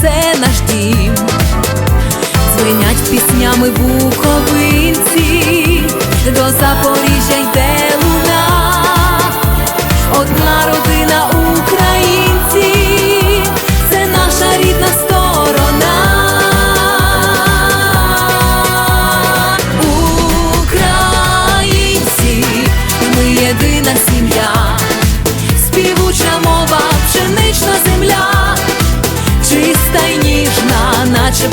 Це наш дім. звинять піснями буковинці, до Запоріжжя